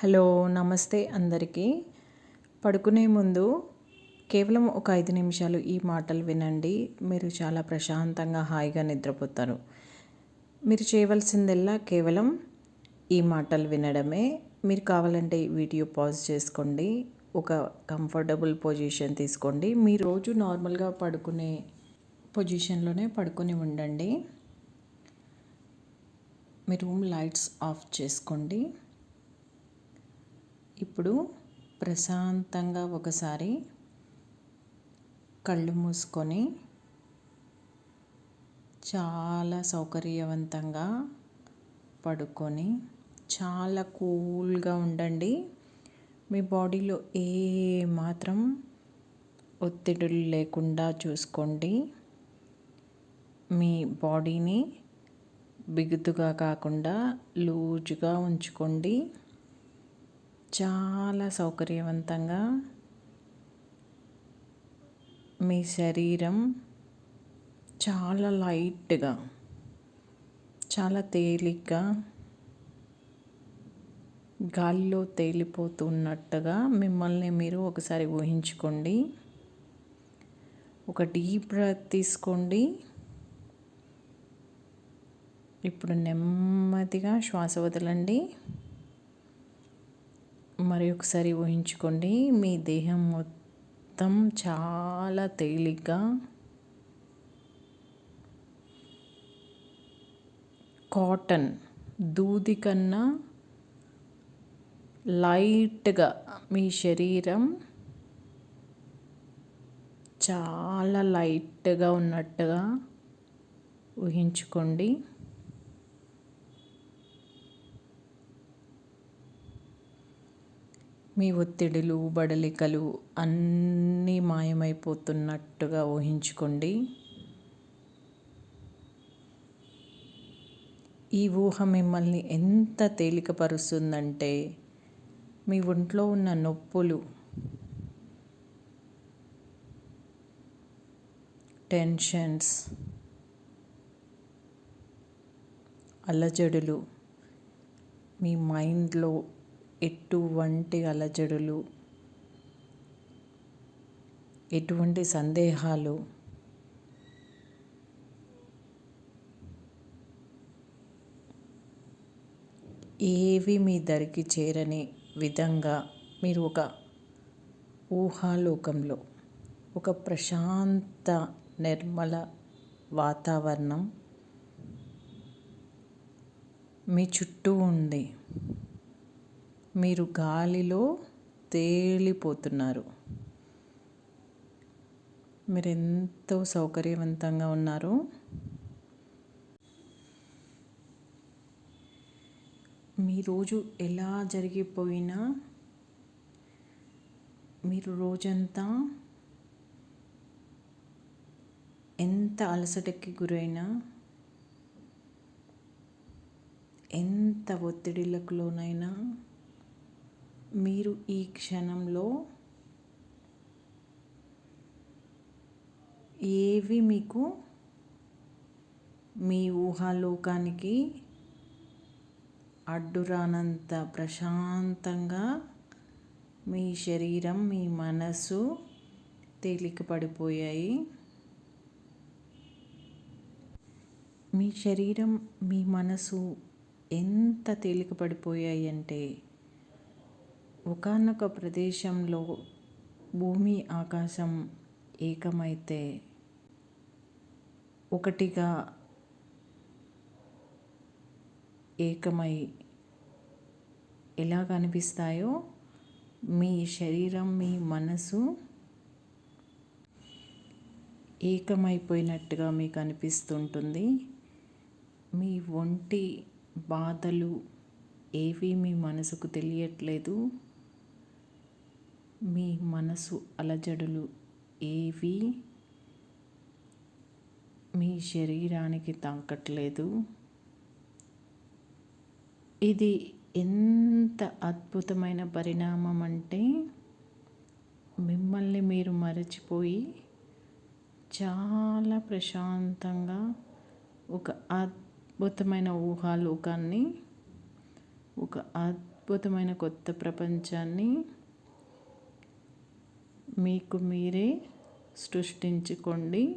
Hello నమస్తే అందరికీ. పడుకునే ముందు కేవలం ఒక ఐదు నిమిషాలు ఈ మాటలు వినండి. మీరు చాలా ప్రశాంతంగా హాయిగా నిద్రపోతారు. మీరు చేయవలసిందల్లా కేవలం ఈ మాటలు వినడమే. మీరు కావాలంటే వీడియో పాజ్ చేసుకోండి. ఒక కంఫర్టబుల్ పొజిషన్ తీసుకోండి. మీ రోజు నార్మల్గా పడుకునే పొజిషన్లోనే పడుకొని ఉండండి. మీ రూమ్ లైట్స్ ఆఫ్ చేసుకోండి. ఇప్పుడు ప్రశాంతంగా ఒకసారి కళ్ళు మూసుకొని చాలా సౌకర్యవంతంగా పడుకొని చాలా కూల్గా ఉండండి. మీ బాడీలో ఏ మాత్రం ఒత్తిడులు లేకుండా చూసుకోండి. మీ బాడీని బిగుతుగా కాకుండా లూజుగా ఉంచుకోండి. చాలా సౌకర్యవంతంగా మీ శరీరం చాలా లైట్గా చాలా తేలిగ్గా గాలిలో తేలిపోతున్నట్టుగా మిమ్మల్ని మీరు ఒకసారి ఊహించుకోండి. ఒక డీప్ బ్రెత్ తీసుకోండి. ఇప్పుడు నెమ్మదిగా శ్వాస వదలండి. మరి ఒకసారి ఊహించుకోండి. మీ దేహం మొత్తం చాలా తేలిగ్గా కాటన్ దూది కన్నా లైట్గా మీ శరీరం చాలా లైట్గా ఉన్నట్టుగా ఊహించుకోండి. మీ ఒత్తిడులు బడలికలు అన్నీ మాయమైపోతున్నట్టుగా ఊహించుకోండి. ఈ ఊహ మిమ్మల్ని ఎంత తేలికపరుస్తుందంటే మీ ఒంట్లో ఉన్న నొప్పులు టెన్షన్స్ అలజడులు మీ మైండ్లో ఎటువంటి అలజడులు ఎటువంటి సందేహాలు ఏవి మీ దరికి చేరని విధంగా మీరు ఒక ఊహాలోకంలో ఒక ప్రశాంత నిర్మల వాతావరణం మీ చుట్టూ ఉంది. మీరు గాలిలో తేలిపోతున్నారు. మీరు ఎంతో సౌకర్యవంతంగా ఉన్నారు. మీ రోజు ఎలా జరిగిపోయినా మీరు రోజంతా ఎంత అలసటకి గురైనా ఎంత ఒత్తిడిలకు లోనైనా మీరు ఈ క్షణంలో ఏవి మీకు మీ ఊహాలోకానికి అడ్డురానంత ప్రశాంతంగా మీ శరీరం మీ మనసు తేలిక పడిపోయాయి మీ శరీరం మీ మనసు ఎంత తేలిక పడిపోయాయి అంటే ఒకనొక ప్రదేశంలో భూమి ఆకాశం ఏకమైతే ఒకటిగా ఏకమై ఎలా కనిపిస్తాయో మీ శరీరం మీ మనసు ఏకమైపోయినట్టుగా మీకు అనిపిస్తుంటుంది. మీ ఒంటి బాధలు ఏవి మీ మనసుకు తెలియట్లేదు. మీ మనసు అలజడులు ఏవి? మీ శరీరానికి తాకట్లేదు. ఇది ఎంత అద్భుతమైన పరిణామం అంటే మిమ్మల్ని మీరు మరచిపోయి చాలా ప్రశాంతంగా ఒక అద్భుతమైన ఊహాలోకాన్ని ఒక అద్భుతమైన కొత్త ప్రపంచాన్ని మీకు మీరే సృష్టించుకోండి.